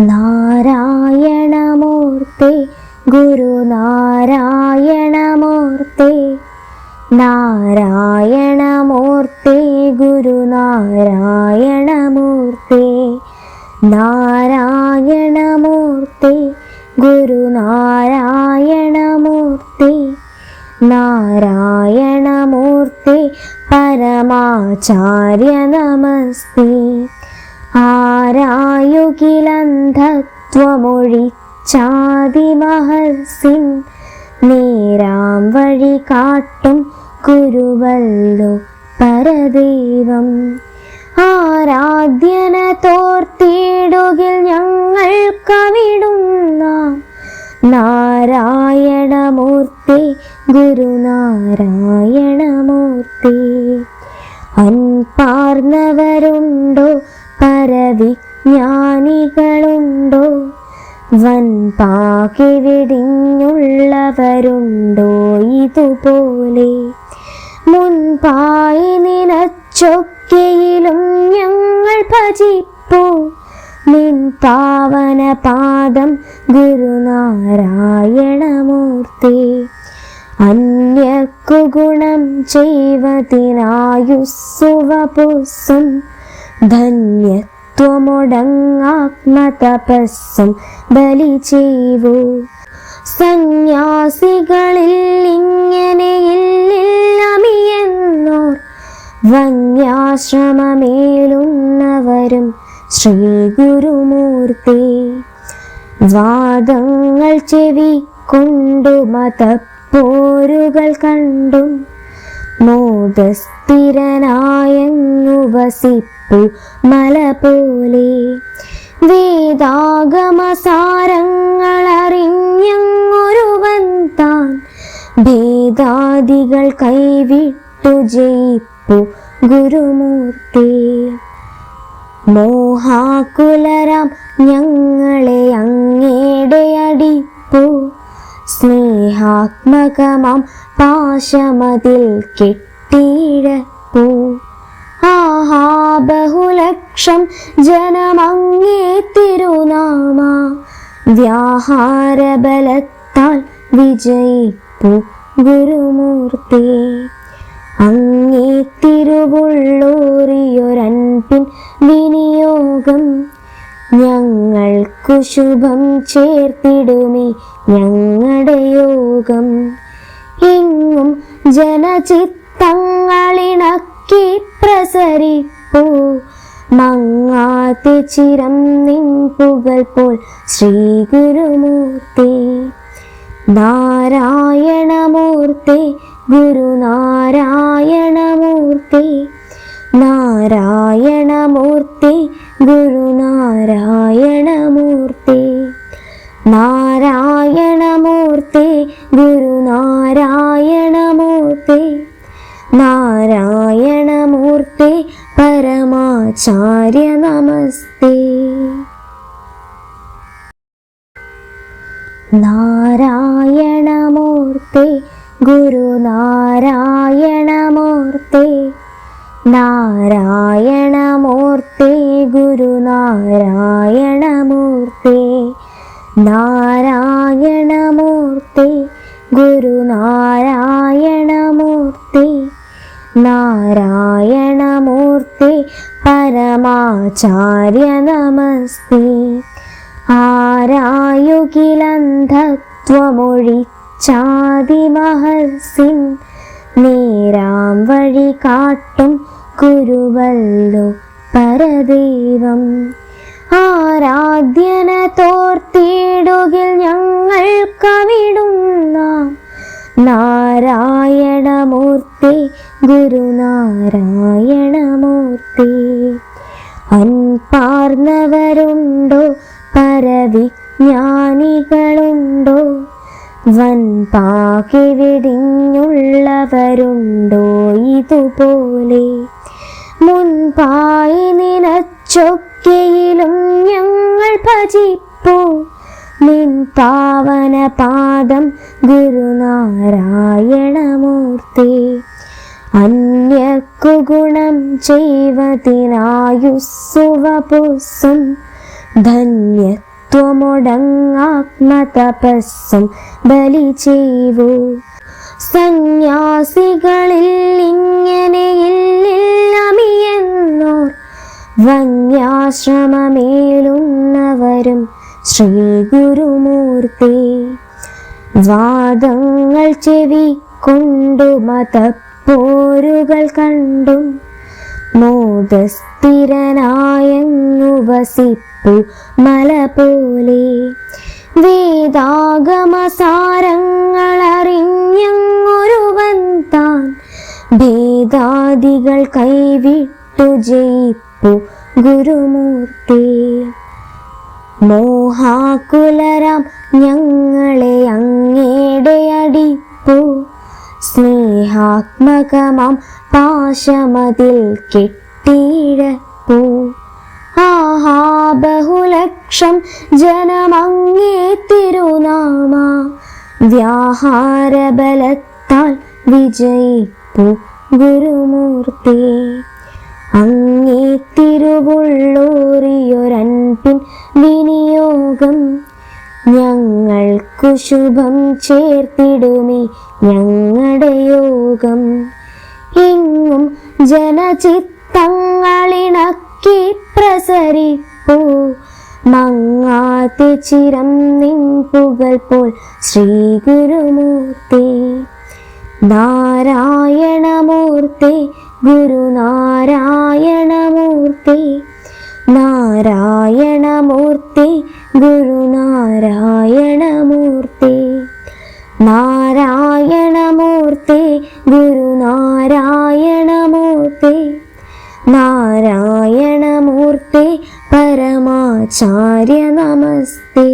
നാരായണമൂർത്തി ഗുരുനാരായണമൂർത്തി. നാരായണമൂർത്തി ഗുരുനാരായണമൂർത്തി. നാരായണമൂർത്തി ഗുരുനാരായണമൂർത്തി. നാരായണമൂർത്തി പരമാചാര്യ നമസ്തേ. ആരായുകിലന്ധത്വമൊഴിച്ചാതിമഹസിൻ നേരാം വഴി കാട്ടും കുരുവല്ലോ പരദേവം. ആരാധ്യന തോർത്തിടുകിൽ ഞങ്ങൾ കവിടുന്ന നാരായണമൂർത്തി ഗുരുനാരായണമൂർത്തി. അൻപാർന്നവരുണ്ടോ പരവിജ്ഞാനികളുണ്ടോ വൻപാകി വിടിഞ്ഞുള്ളവരുണ്ടോ ഇതുപോലെ? മുൻപായി നിലച്ചൊക്കെയിലും ഞങ്ങൾ ഭജിപ്പോ? നിൻ പാവന പാദം ഗുരുനാരായണമൂർത്തി അന്യക്കു ഗുണം ചെയ്വതിനായുസ്സുവപുസ്സും ധന്യത്വമൊടങ്ങാത്മതപസ്സും ബലി ചെയ്തു. സന്യാസികളിൽ ഇങ്ങനെയില്ലമിയെന്നോർ വന്യാശ്രമമേലുന്നവരും ശ്രീ ഗുരുമൂർത്തി വാദങ്ങൾ ചെവിക്കൊണ്ടു മതപ്പോരുകൾ കണ്ടും മോദസ്ഥിരനായങ്ങു വസിപ്പു മല പോലെ. വേദാഗമസാരങ്ങളറിഞ്ഞൊരുവൻ താൻ ഭേദാദികൾ കൈവിട്ടു ജയിപ്പു ഗുരുമൂർത്തി. മോഹാകുലരം ഞങ്ങളെ അങ്ങേടെ അടിപ്പു. സ്നേഹാത്മകമാം പാശമതിൽ കെട്ടിയിഴപ്പു. ആഹാ ബഹുലക്ഷം ജനമങ്ങേ തിരുനാമ. വ്യാഹാരബലത്താൽ വിജയിപ്പു ഗുരുമൂർത്തി. അങ്ങേ തിരുവുള്ളൂറിയൊരൻപിൻ വിനിയോഗം ഞങ്ങൾക്കു ശുഭം ചേർത്തിടുമേ ഞങ്ങളുടെ യോഗം. എങ്ങും ജനചിത്തങ്ങളിണക്കി പ്രസരിപ്പൂ മങ്ങാത്തെ ചിരം നിൻ പുകൾ പോൽ ശ്രീ ഗുരുമൂർത്തി നാരായണമൂർത്തി ഗുരുനാരായണമൂർത്തി. നാരായണമൂർത്തി ഗുരുനാരായണമൂർത്തി. നാരായണമൂർത്തി ഗുരുനാരായണമൂർത്തി. നാരായണമൂർത്തി പരമാചാര്യ നമസ്തേ നാരായണമൂർത്തി ഗുരുനാരായണമൂർത്തി. നാരായണമൂർത്തി ഗുരുനാരായണമൂർത്തി. നാരായണമൂർത്തി ഗുരുനാരായണമൂർത്തി. നാരായണമൂർത്തി പരമാചാര്യ നമസ്തേ ആരായുകിലന്ധത്വമൊഴിച്ചാതിമഹസിൻ നേരാം വഴി കാട്ടും കുരുവല്ലോ പരദൈവം. ആരാധ്യന തോർത്തിടുകിൽ ഞങ്ങൾ കവിടുന്ന നാരായണമൂർത്തി ഗുരുനാരായണമൂർത്തി. അൻപാർന്നവരുണ്ടോ പരവിജ്ഞാനികളുണ്ടോ. വൻപാകി വെടിഞ്ഞുള്ളവരുണ്ടോ ഇതുപോലെ. മുൻപായി നിനച്ചൊക്കെയിലും ഞങ്ങൾ ഭജിപ്പോ. നിൻ പാവന പാദം ഗുരുനാരായണമൂർത്തി. അന്യക്കു ഗുണം ചെയ്വതിനായുസ്സുവപുസ്സും ധന്യത്വമൊടങ്ങാത്മതപസ്സും ബലി ചെയ്വു. സന്യാസികളിൽ ഇങ്ങനെയില്ലമിയെന്നോർ വന്യാശ്രമമേലുന്നവരും ശ്രീ ഗുരുമൂർത്തി വാദങ്ങൾ ചെവി കൊണ്ടു മതപ്പോരുകൾ കണ്ടും മോദസ്ഥിരനായങ്ങു വസിപ്പു മല പോലെ വേദാഗമസാരങ്ങളറിഞ്ഞൊരുവൻ താൻ ഭേദാദികൾ കൈവിട്ടു ജയിപ്പു ഗുരുമൂർത്തി. മോഹാകുലരാം ഞങ്ങളെ അങ്ങേടെ അടിപ്പു. സ്നേഹാത്മകമാം പാശമതിൽ കെട്ടിയിഴപ്പു. ആഹാ ബഹുലക്ഷം ജനമങ്ങേ തിരുനാമ. വ്യാഹാരബലത്താൽ വിജയിപ്പു ഗുരുമൂർത്തി. അങ്ങേ തിരുവുള്ളൂറിയൊരൻപിൻ വിനിയോഗം ഞങ്ങൾക്കു ശുഭം ചേർത്തിടുമേ ഞങ്ങളുടെ യോഗം. എങ്ങും ജനചിത്തങ്ങളിണക്കി പ്രസരിപ്പൂ. മങ്ങാത്തി ചിരം നിൻ പുകൾ പോൽ ശ്രീ ഗുരുമൂർത്തി നാരായണമൂർത്തി ഗുരുനാരായണമൂർത്തി. നാരായണമൂർത്തി ഗുരുനാരായണമൂർത്തി. നാരായണമൂർത്തി ഗുരുനാരായണമൂർത്തി. നാരായണമൂർത്തി പരമാചാര്യ നമസ്തേ.